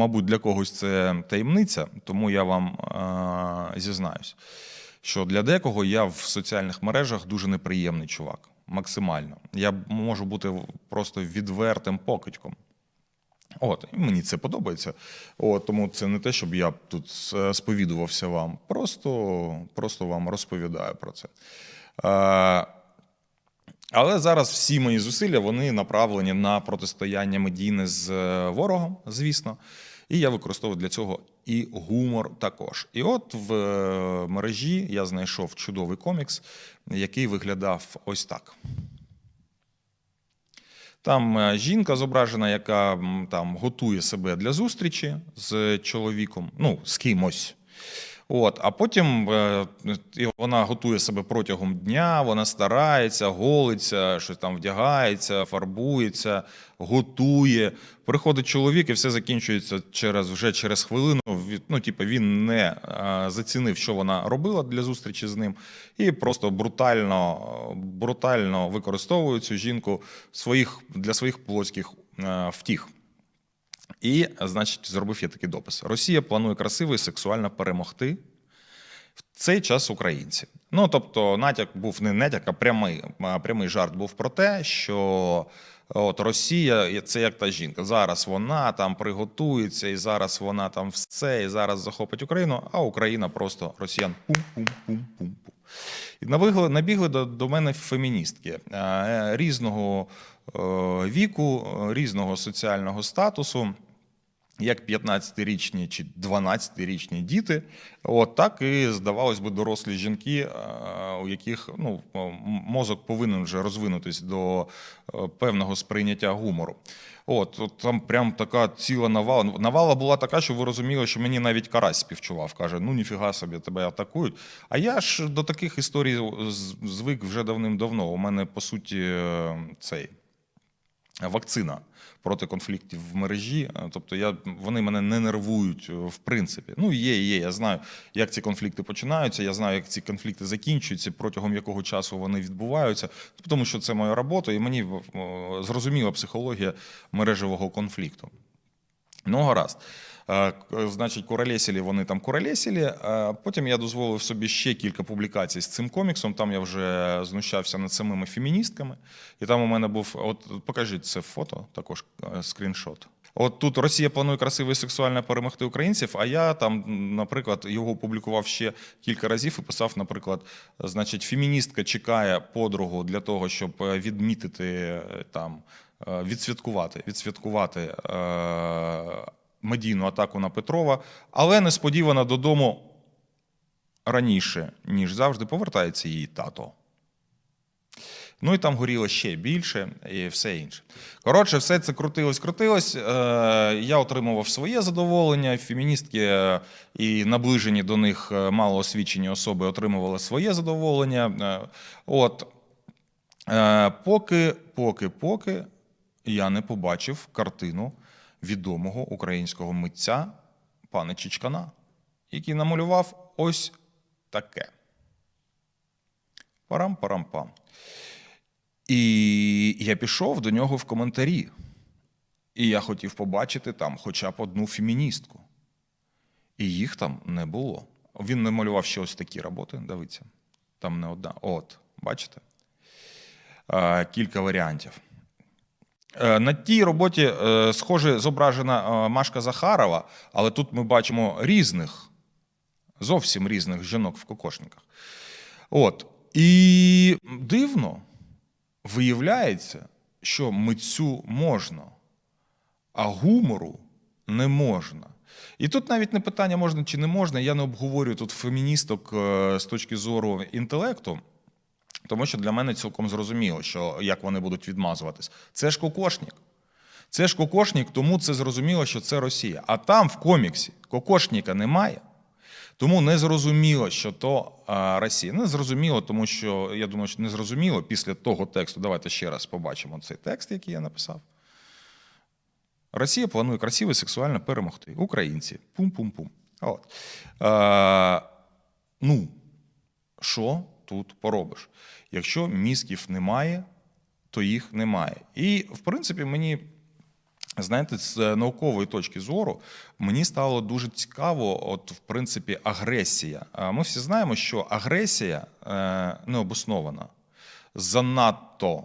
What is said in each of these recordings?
мабуть, для когось це таємниця, тому я вам е, зізнаюсь, що для декого я в соціальних мережах дуже неприємний чувак. Максимально. Я можу бути просто відвертим покидьком. От, і мені це подобається. От, тому це не те, щоб я тут е, сповідувався вам. Просто, просто вам розповідаю про це. Е, але зараз всі мої зусилля вони направлені на протистояння медійне з е, ворогом, звісно. І я використовую для цього і гумор також. І от в е, мережі я знайшов чудовий комікс, який виглядав ось так. Там е, жінка зображена, яка там готує себе для зустрічі з чоловіком, ну, з кимось. От, а потім е, вона готує себе протягом дня, вона старається, голиться, щось там вдягається, фарбується, готує. Приходить чоловік, і все закінчується через вже через хвилину. Ну, типу, він не е, зацінив, що вона робила для зустрічі з ним, і просто брутально, брутально використовує цю жінку своїх для своїх плотських е, втіх. І, значить, зробив я такий допис: Росія планує красиво і сексуально перемогти в цей час українці. Ну тобто, натяк був не натяк, а прямий, прямий жарт був про те, що от Росія це як та жінка. Зараз вона там приготується, і зараз вона там все, і зараз захопить Україну, а Україна просто росіян пум-пум-пум-пум-пум. І набігли, набігли до, до мене феміністки е, різного е, віку, е, різного соціального статусу як 15-річні чи 12-річні діти, от так і здавалось би дорослі жінки, у яких ну мозок повинен вже розвинутись до е, певного сприйняття гумору. От, от там прям така ціла навала. Навала була така, що ви розуміли, що мені навіть карась співчував. Каже: ну ніфіга собі, тебе атакують. А я ж до таких історій звик вже давним-давно. У мене по суті е, цей вакцина проти конфліктів в мережі. Е, Тобто я, вони мене не нервують е, в принципі. Ну, є, є. Я знаю, як ці конфлікти починаються, я знаю, як ці конфлікти закінчуються, протягом якого часу вони відбуваються, тому що це моя робота, і мені зрозуміла психологія мережевого конфлікту. Ну, гаразд. Е, Значить, куролесілі вони там куролесілі. Е, Потім я дозволив собі ще кілька публікацій з цим коміксом. Там я вже знущався над самими феміністками. І там у мене був. От покажіть це фото, також е, скріншот. От тут Росія планує красиво і сексуально перемогти українців. А я там, наприклад, його публікував ще кілька разів і писав, наприклад, значить, феміністка чекає подругу для того, щоб е, відмітити е, там, е, відсвяткувати, відсвяткувати е, медійну атаку на Петрова, але несподівано додому раніше, ніж завжди, повертається її тато. Ну і там горіло ще більше і все інше. Коротше, все це крутилось, крутилось. Е, я отримував своє задоволення. Феміністки е, і наближені до них е, малоосвічені особи отримували своє задоволення. Е, от. Е, поки, поки, поки я не побачив картину відомого українського митця пана Чичкана, який намалював ось таке. Парам-парам-пам. І я пішов до нього в коментарі. І я хотів побачити там хоча б одну феміністку. І їх там не було. Він не малював ще ось такі роботи. Дивіться. Там не одна. От, бачите? Кілька варіантів. Е, На тій роботі, е, схоже, зображена е, Машка Захарова, але тут ми бачимо різних, зовсім різних жінок в кокошниках. От. І дивно, виявляється, що митцю можна, а гумору не можна. І тут навіть не питання можна чи не можна. Я не обговорюю тут феміністок з точки зору інтелекту. Тому що для мене цілком зрозуміло, що як вони будуть відмазуватись. Це ж кокошник. Це ж кокошник, тому це зрозуміло, що це Росія. А там в коміксі кокошника немає. Тому не зрозуміло, що то Росія. Не зрозуміло, тому що я думаю, що не зрозуміло після того тексту. Давайте ще раз побачимо цей текст, який я написав. Росія планує красиво і сексуально перемогти. Українці. Пум-пум-пум. От. Е, ну, що тут поробиш? Якщо мізків немає, то їх немає. І, в принципі, мені Знаєте, з наукової точки зору мені стало дуже цікаво, от в принципі, агресія. Ми всі знаємо, що агресія е, необоснована, занадто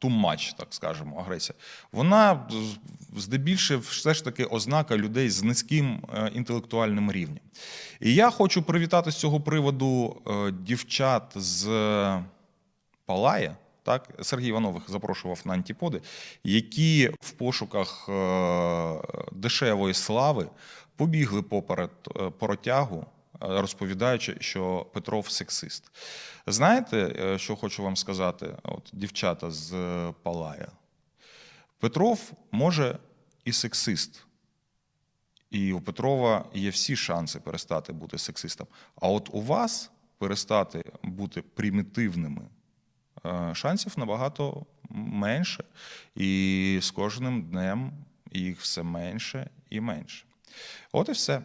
too так скажемо, агресія. Вона здебільше все ж таки ознака людей з низьким е, інтелектуальним рівнем. І я хочу привітати з цього приводу е, дівчат з Палає. Так, Сергій Іванов їх запрошував на антиподи, які в пошуках е, дешевої слави побігли поперед поротягу, розповідаючи, що Петров сексист. Знаєте, е, що хочу вам сказати, от дівчата з е, Палая? Петров може і сексист. І у Петрова є всі шанси перестати бути сексистом. А от у вас перестати бути примітивними е, шансів набагато менше. І з кожним днем їх все менше і менше. От і все.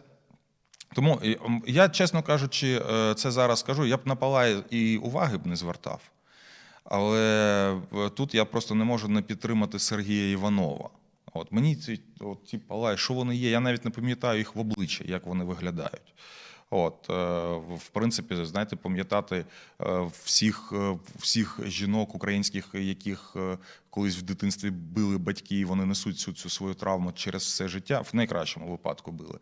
Тому я, чесно кажучи, е, це зараз кажу, я б на Палай і уваги б не звертав. Але е, тут я просто не можу не підтримати Сергія Іванова. От мені ці, от, ці палаї, що вони є, я навіть не пам'ятаю їх в обличчя, як вони виглядають. От, е, в принципі, знаєте, пам'ятати е, всіх, е, всіх жінок українських, яких колись в дитинстві били батьки, і вони несуть всю цю свою травму через все життя, в найкращому випадку били.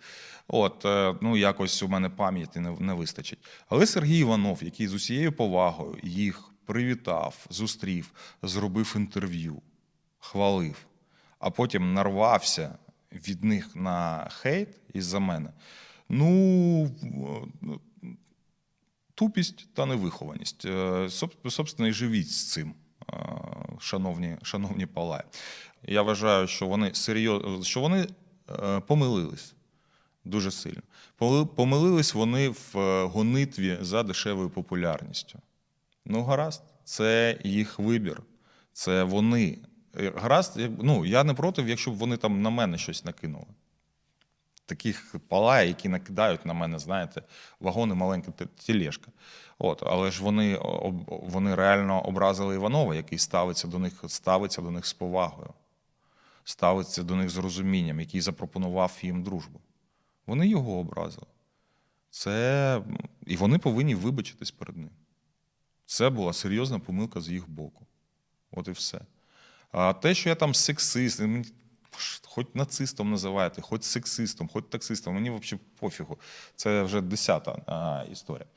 От, ну якось у мене пам'яті не, не вистачить. Але Сергій Іванов, який з усією повагою їх привітав, зустрів, зробив інтерв'ю, хвалив, а потім нарвався від них на хейт із-за мене. Ну, ну, тупість та невихованість. Е, Собственно, і живіть з цим, е, шановні, шановні палаї. Я вважаю, що вони серйозно, що вони е, помилились дуже сильно. Помилились вони в е, гонитві за дешевою популярністю. Ну, гаразд, це їх вибір. Це вони. Е, Гаразд, ну, я не проти, якщо б вони там на мене щось накинули. Таких палає, які накидають на мене, знаєте, вагони маленька те- тележка. От, але ж вони, вони реально образили Іванова, який ставиться до них, ставиться до них з повагою, ставиться до них з розумінням, який запропонував їм дружбу. Вони його образили. Це... І вони повинні вибачитись перед ним. Це була серйозна помилка з їх боку. От і все. А те, що я там сексист, хоч нацистом називаєте, хоч сексистом, хоч таксистом, мені взагалі пофігу. Це вже десята а, історія.